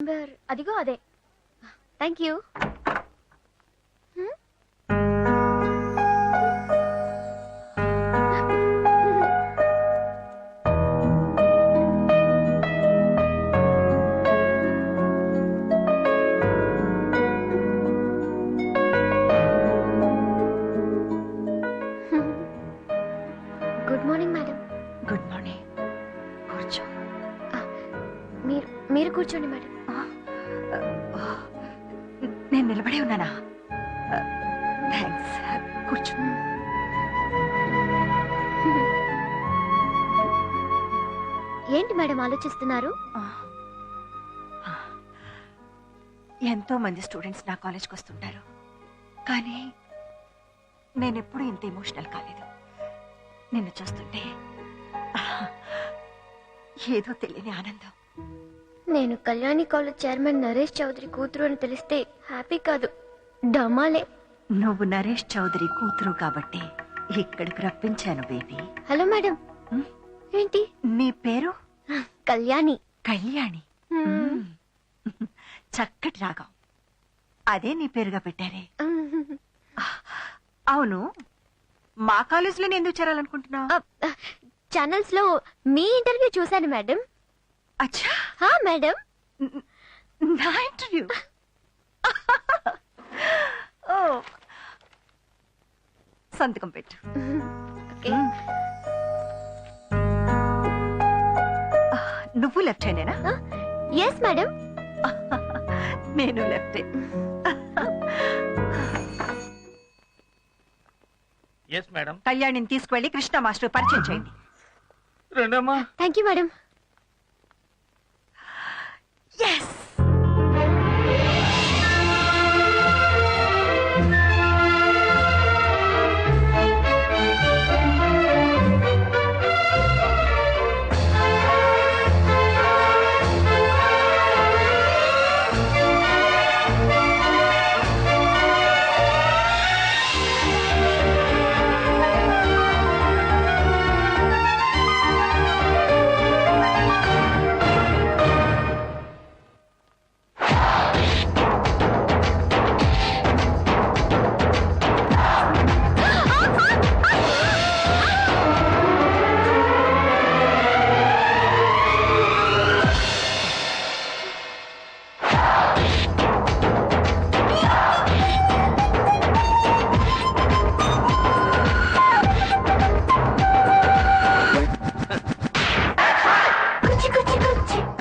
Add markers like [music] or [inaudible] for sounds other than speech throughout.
Number అదిగో అదే. Thank you. Good morning madam. Good morning. కూర్చో. మీరు మీరు కూర్చోండి మేడం. ఉన్నానా? థ్యాంక్స్ కూర్చో. ఏంటి మేడం ఆలోచిస్తున్నారు? ఎంతో మంది స్టూడెంట్స్ నా కాలేజ్కి వస్తుంటారు. కానీ నేను ఎప్పుడూ ఇంత ఎమోషనల్ కాలేదు. నిన్ను చూస్తుంటే ఏదో తెలియని ఆనందం. నేను కళ్యాణి కాలేజ్ చైర్మన్ నరేష్ చౌదరి కూతురు అని తెలిస్తే హ్యాపీ కాదు డమాలే నువ్వు నరేష్ చౌదరి కూతురు కాబట్టి ఇక్కడికి రప్పించాను బేబీ. Hello madam? ఏంటి? నీ పేరు? కళ్యాణి. కళ్యాణి. చక్కటి రాగం. అదే నీ పేరుగా పెట్టారే. అవును. మా కాలేజీలో ఎందుకు చేరాలనుకుంటున్నావు? ఛానల్స్లో మీ ఇంటర్వ్యూ చూశాను మేడం. అచ్చా. మేడం. నా ఇంటర్వ్యూ? [laughs] ఓ. సంతకం పెట్టు. ఓకే. నువ్వు లెఫ్ట్ హ్యాండేనా? ఎస్ మేడం [laughs] నేను లెఫ్ట్. ఎస్ మేడం కళ్యాణిని తీసుకువెళ్ళి కృష్ణ మాస్టర్ పరిచయం చేయండి. రెండమ్మా. థ్యాంక్ యూ మేడం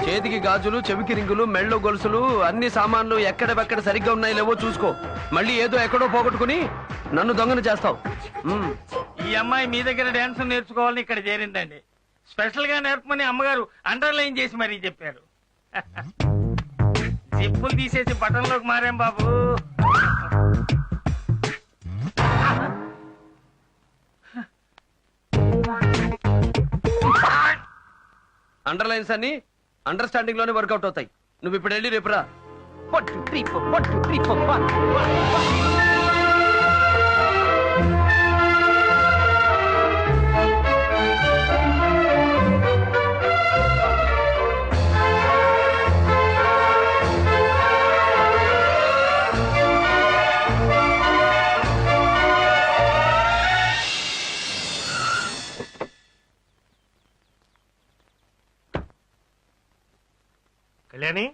చేతికి గాజులు చెవికి రింగులు మెళ్ళో గొలుసులు అన్ని సామాన్లు ఎక్కడెక్కడ సరిగ్గా ఉన్నాయి లేవో చూసుకో. మళ్ళీ ఏదో ఎక్కడో పోగొట్టుకుని నన్ను దొంగన చేస్తావు. ఈ అమ్మాయి మీ దగ్గర డాన్స్ నేర్చుకోవాలని ఇక్కడ చేరిందండి. స్పెషల్గా నేర్పమని అమ్మగారు అండర్లైన్ చేసి మరీ చెప్పారు. [laughs] జిప్పులు తీసేసి బటన్లోకి మారాం బాబు. అండర్లైన్స్ అన్ని అండర్స్టాండింగ్లోనే వర్కౌట్ అవుతాయి. నువ్వు ఇప్పుడు వెళ్ళి రేపు రా. One, two, three, Kalyani.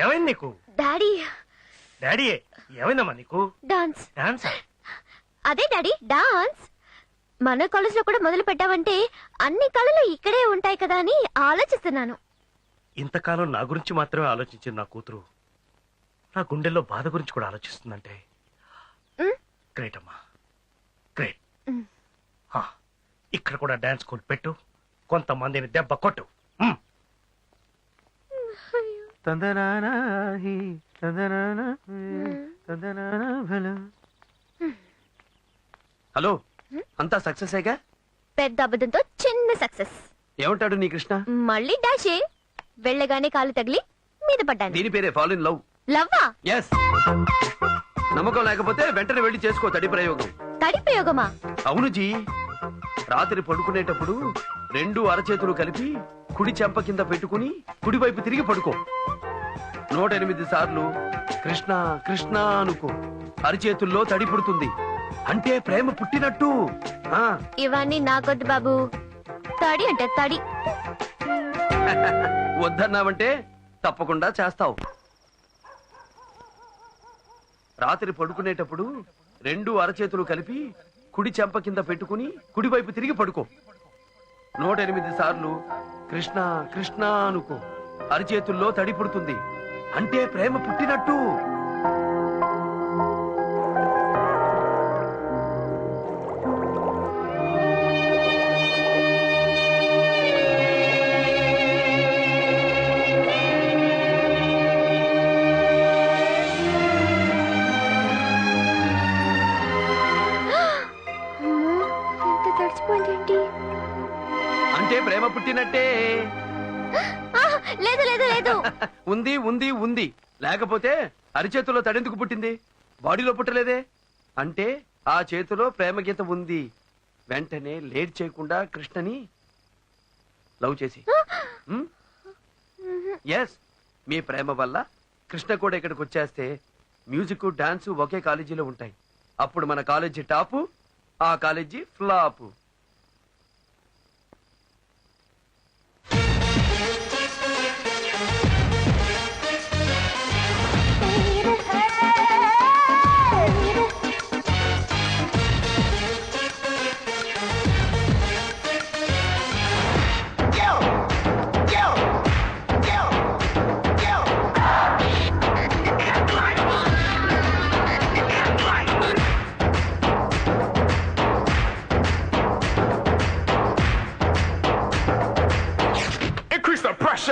ఏమైంది నీకు? డాడీ. డాడీ ఏమైందమ్మా నీకు? డాన్స్. డాన్స్? అదే డాడీ డాన్స్. మన కాలేజ్లో కూడా మొదలు పెట్టావంటే అన్ని కళలు ఇక్కడే ఉంటాయి కదా అని ఆలోచిస్తున్నాను. ఇంతకాలం నా గురించి మాత్రమే ఆలోచించింది నా కూతురు. నా గుండెల్లో బాధ గురించి కూడా ఆలోచిస్తుందంటే. గ్రేట్ అమ్మా. గ్రేట్ ఇక్కడ కూడా డాన్స్ స్కూల్ పెట్టు. కొంతమందిని దెబ్బ కొట్టు. హలో అంతా సక్సెస్ పెద్ద అబద్ధంతో చిన్న సక్సెస్. ఏమంటాడు నీ కృష్ణ? మళ్ళీ డాషే. వెళ్ళగానే కాలు తగిలి మీద పడ్డాను. దీని పేరే ఫాల్ ఇన్ లవ్ లవ్వా? ఎస్ నమ్మకం లేకపోతే వెంటనే వెళ్ళి చేసుకో తడి ప్రయోగం. తడి ప్రయోగమా? అవును జీ. రాత్రి పడుకునేటప్పుడు రెండు అరచేతులు కలిపి కుడి చెంప కింద పెట్టుకుని కుడివైపు తిరిగి పడుకో. నూట ఎనిమిది సార్లు కృష్ణ కృష్ణ అనుకో. అరచేతుల్లో తడి పుడుతుంది. అంటే ప్రేమ పుట్టినట్టు. ఆ. ఇవన్నీ నాకొద్దు బాబు. తడి అంటే తడి. వద్దన్నావంటే తప్పకుండా చేస్తావు. రాత్రి పడుకునేటప్పుడు రెండు అరచేతులు కలిపి కుడి చెంప కింద పెట్టుకుని కుడివైపు తిరిగి పడుకో. నూట ఎనిమిది సార్లు కృష్ణ కృష్ణ అనుకో. అరచేతుల్లో తడి పుడుతుంది. అంటే ప్రేమ పుట్టినట్టు. లేదు లేదు లేదు. [laughs] ఉంది ఉంది ఉంది. లేకపోతే అరిచేతిలో తడెందుకు పుట్టింది? బాడీలో పుట్టలేదే? అంటే ఆ చేతిలో ప్రేమ గీత ఉంది. వెంటనే లేట్ చేయకుండా కృష్ణని లవ్ చేసి. ఎస్ మీ ప్రేమ వల్ల కృష్ణ కూడా ఇక్కడికి వచ్చేస్తే మ్యూజిక్ డాన్స్ ఒకే కాలేజీలో ఉంటాయి. అప్పుడు మన కాలేజీ టాపు ఆ college flop.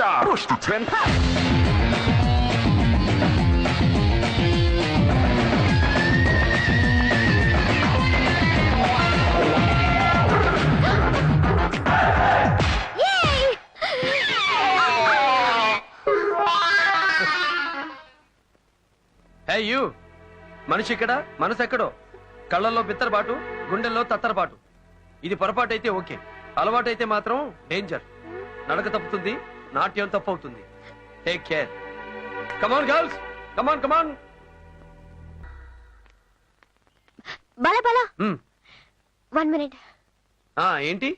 Increase. Push you మనిషి ఇక్కడ మనసు ఎక్కడో? కళ్ళల్లో బిత్తరపాటు గుండెల్లో తత్తరపాటు ఇది పొరపాటు అయితే ఓకే. అలవాటు అయితే మాత్రం డేంజర్. నడక తప్పుతుంది నాట్యం తప్పవుతుంది. Take care come on girls come on come on బల బల. Hmm. వన్ మినిట్ ఆ ఏంటి?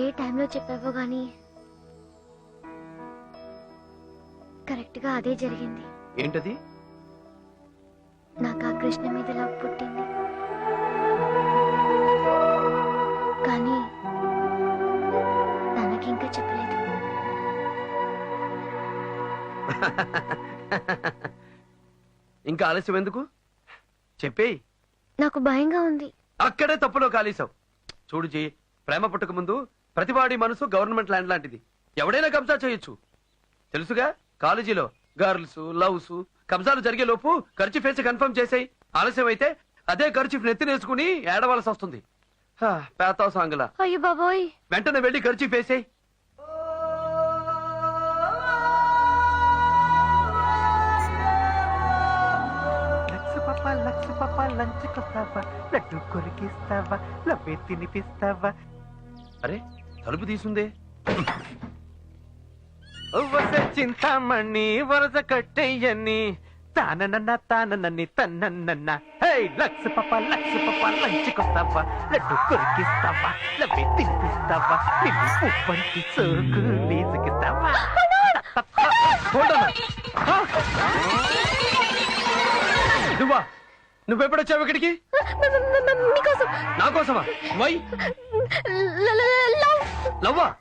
ఏ టైంలో చెప్పావో గాని కరెక్ట్గా అదే జరిగింది. ఏంటది? నాకు ఆ కృష్ణ మీద లవ్ పుట్టింది. కానీ [laughs] ఇంకా ఆలస్యం ఎందుకు? చెప్పేయ్. నాకు భయంగా ఉంది. అక్కడే తప్పులో కాలేశావు చూడు జీ ప్రేమ పుట్టక ముందు ప్రతివాడి మనసు గవర్నమెంట్ ల్యాండ్ లాంటిది. ఎవడైనా కబ్జా చేయొచ్చు. తెలుసుగా? కాలేజీలో గర్ల్స్ లవ్స్ కబ్జాలు జరిగే లోపు ఖర్చు ఫేసి కన్ఫర్మ్ చేసాయి. ఆలస్యం అయితే అదే ఖర్చు నెత్తినేసుకుని ఏడవలసి వస్తుంది. సాంగులా అయ్యో బాబోయ్. వెంటనే వెళ్ళి ఖర్చు వేసేయి లక్స్ పాప లంచ్ కొస్తావా లడ్డు కొరికిస్తావా లవ్వే తినిపిస్తావా అరే తలుపు తీసుందే వస చింతామణి వరస కట్టయ్యని తాననన్న తాననని తన్నన్న హే లక్స్ పాప లక్స్ పాప లంచ్ కొస్తావా లడ్డు కొరికిస్తావా లవ్వే తినిపిస్తావా నిన్ను ఉప్పంటి సోకు లీజుకిస్తావా నువ్వా ఇక్కడికి? మ- మ- మీకోసం నా కోసమా వై. లవ్వా?